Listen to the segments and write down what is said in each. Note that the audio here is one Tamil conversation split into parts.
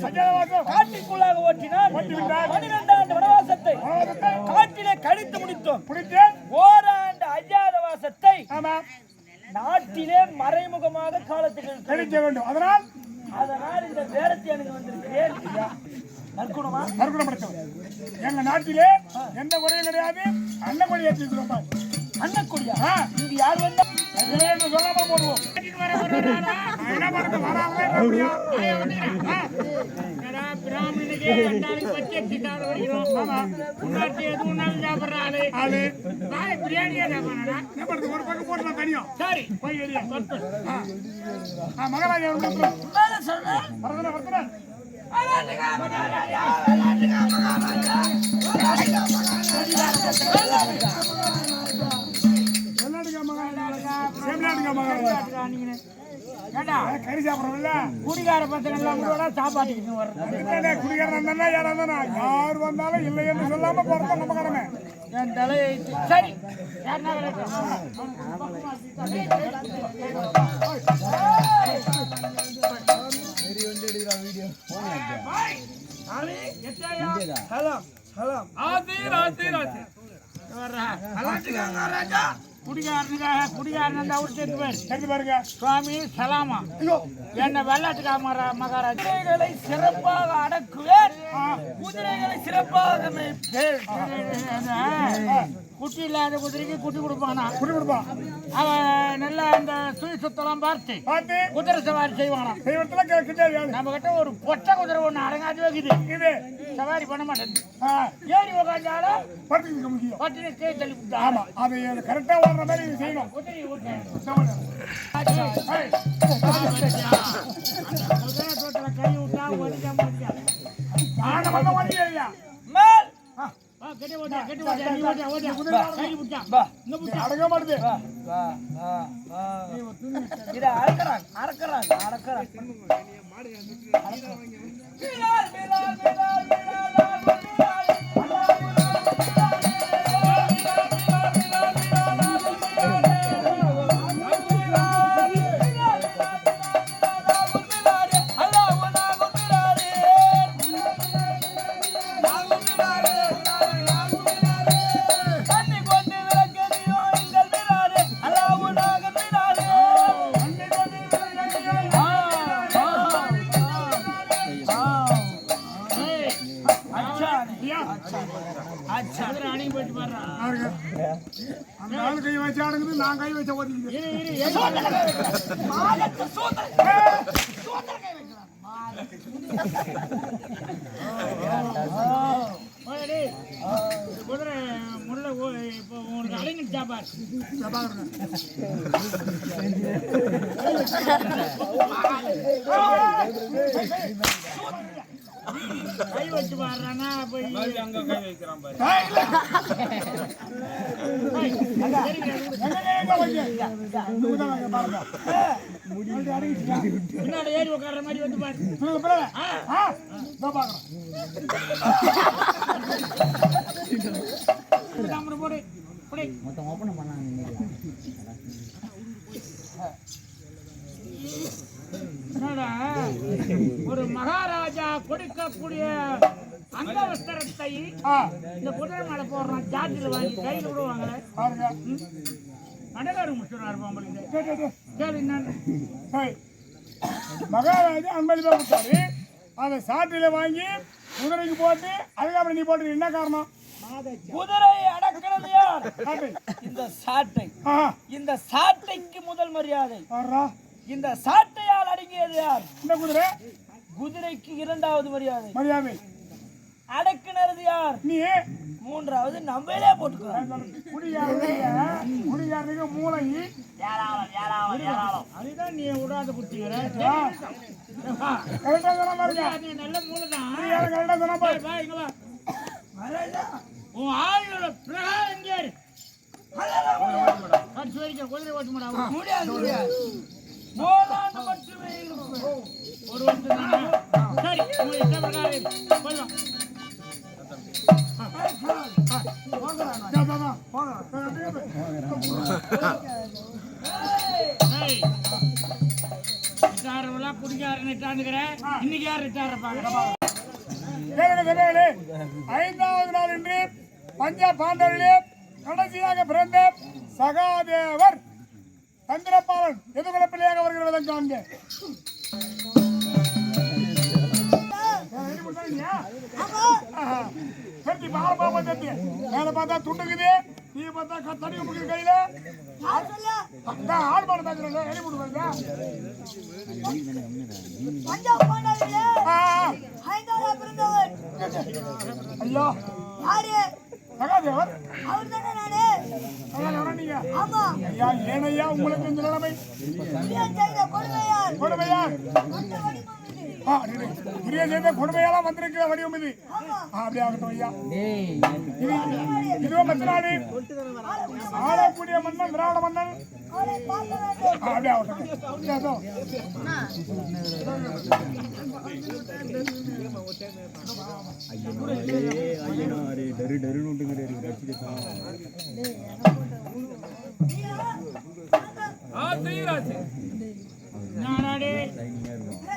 காட்டிற்குள்ளாக ஓட்டினார். பன்னிரண்டு ஆண்டு வனவாசத்தை காட்டிலே கழித்து முடித்தோம். ஓராண்டு அஜாதவாசத்தை ஆமா. நாட்டிலே மறைமுகமாக காலத்துக்கு கழிக்க வேண்டும். அதனால் அதனால் இந்த வேடத்தை எனக்கு வந்திருக்கிறேன். நற்குணமா? படைத்தவர் எங்க நாட்டிலே எந்த குறையும் கிடையாது. அன்ன கொடி ஏற்றிருக்கிறோம். அண்ணக்குடியா? இங்க யார் வந்தா? சொல்லாம போடுவோம். நான் மகாராஜா செம்லாட்டுக்கா மகாராஜா ஏண்டா, கறி சாப்பிட்றோம்ல குடிகார பசங்க சாப்பாட்டுக்கு வர்றது குடிகாரன் யார் வந்தாலும் இல்லை என்று சொல்லாம போறத நம்ம கடமை என் தலை சரி ஹலோ ஹலோ ஆசீர், ஆசீர், ஆசீர். வர்றா. குடிகாரனுக்காக குடிகாரன் இருந்தா அவர் சேர்த்து பேர் எடுத்து பாருங்க. சுவாமி சலாமா. என்ன வெள்ளாட்டுக்கா மகாராஜ். குதிரைகளை சிறப்பாக அடக்குவேன். குதிரைகளை சிறப்பாக குட்டி இல்லாத குதிரைக்கு குட்டி கொடுப்பானா? குடி கொடுப்பா. அவன் நல்லா அந்த சுய் சுத்தலாம் பார்த்து பார்த்து குதிரை சவாரி செய்வானா? கிட்ட? நம்ம கிட்ட ஒரு பொட்டை குதிரை ஒண்ணு அடங்காது வைக்குது இது. சவாரி பண்ண மாட்டேங்குது. ஆ, ஏறி உக்காந்தாலும் படுத்துக்கிட்டு இருக்க முக்கியம் பட்டினி கே தள்ளி ஆமா. அது கரெக்டா ஓடுற மாதிரி இது செய்யணும். குதிரை தோட்டல கை விட்டா ஓடிட்டா மாட்டியா அடங்க மாட்டுது வா வா வா வா இத அறக்கறாங்க அறக்கறாங்க அறக்கறாங்க. அந்த ஆளு கை வச்சு அடங்குது நான் கை வச்ச ஓதிக்குது குதிரை முள்ள இப்போ உனக்கு அலைஞ்சிட்டா பார் பாருங்க கை வச்சு பாடுறானா போய். எங்க கை எங்க வைக்க? இங்க வாங்க, பாருங்க. அப்படி அடங்கிடுச்சா? பின்னாடி ஏறி உட்கார்ற மாதிரி வந்து பாரு பாக்குறேன். போடு போடு. என்னடா ஒரு மகாராஜா கொடுக்கக்கூடிய அங்கவஸ்திரத்தை இந்த குதிரை மேல போடுறான் ஜாட்டில வாங்கி கையில விடுவாங்களே. பாருங்க. கடைக்காரங்க முடிச்சுடுறாரு உங்களுக்கு. கேளு என்னன்னு மகாராஜா அன்பளிப்பா கொடுத்தாரு அதை சாட்டில வாங்கி குதிரைக்கு போட்டு அதுக்கப்புறம் நீ போட்டு என்ன காரணம்? குதிரை அடக்கிறது யார்? இந்த சாட்டை இந்த சாட்டைக்கு முதல் மரியாதை. இந்த சாட்டையால் அடங்கியது யார்? இந்த குதிரை. குதிரைக்கு இரண்டாவது மரியாதை. மரியாதை. அடக்குனது யார்? நீ. மூன்றாவது நம்மளே போட்டுக்கிறோம் குடியாரனுக்கு மூளை. அதுதான் நீ விடாத குட்டிங்கிற கரெக்டா சொன்ன பாருங்க. நீ நல்ல மூளைதான் குடியாரன் கரெக்டா சொன்ன வா உன் ஆளோட பிரகாரம் எங்கே குதிரை ஓட்ட மாட்டா முடியாது முடியாது. இன்னைக்கு யார் இருப்பாங்க? ஐந்தாவது நாள் இன்று பஞ்சாப் பாண்டவர்களே கடைசியாக பிறந்த சகாதேவர். சந்திரபாலன் எதுகுல பிள்ளையாக வருகிற காண்க. சரி மேல பார்த்தா துண்டுக்குது. நீ பார்த்தா க- தண்ணி உப்புக்குது கையில? அதான் ஆள் மாடு தாக்குறேன் எலி போட்டு பிறந்தவர். ஐயோ. யாரு? சகாதேவர் அவர் தானே நானு சகாதேவரா நீங்க? ஆமா. ஐயா ஏனையா உங்களுக்கு இந்த நிலைமை? புரியன் செய்த செய்த கொடுமையெல்லாம் வந்திருக்கிற வடிவம் இது. அப்படியே ஆகட்டும் ஐயா. இது இதுவோ மத்தினாடி ஆளக்கூடிய மன்னன் திராவிட மன்னன். அப்படியே ஆகட்டும். வரவன் கூட அந்த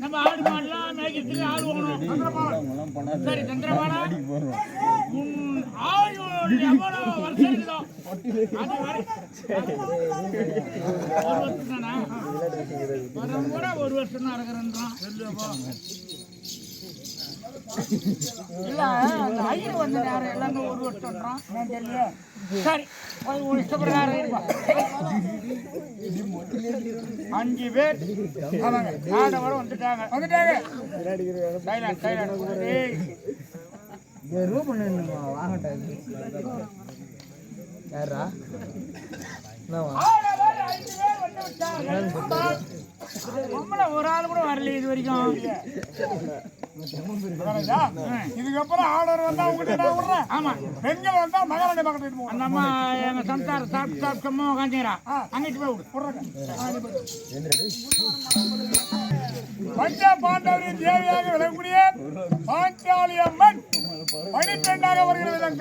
நம்ம ஆடு மாடுலாம் மேய்க்கிறதுக்கு ஆள் வாங்கணும். சரி சந்திரபாலா உன் ஆயுள் எவ்வளவு வருஷம் இருக்குதோ? அது வரை ஒரு வருஷம் தானா? வரம் கூட ஒரு வருஷம் தான் இருக்கிறேன்றான் இல்ல அந்த ஐயர் வந்து நேரம் எல்லாமே ஒரு நான் தெரியல? சரி அது ஒரு இஷ்டப்பிரகாரம் இருப்பா அஞ்சு பேர். ஆமாங்க வந்துட்டாங்க. வந்துட்டாங்க. சைலண்ட் ஒரு ஆள் கூட வரல இது வரைக்கும். இதுக்கப்புறம் ஆர்டர் வந்தா உங்ககிட்ட நான் விடுறேன். ஆமா. பெண்கள் வந்தா மகாராணி பக்கத்துல போவோம் அந்த அம்மா எங்க சம்சாரம் சாப்பிட்டு சாப்பிட்டு சும்மா உட்காந்துக்கிறா அங்கிட்டு போய் விடு. பஞ்ச பாண்டவரின் தேவியாக விளங்கக்கூடிய பாஞ்சாலி அம்மன் பனிப்பெண்ணாக வருகிற விதம்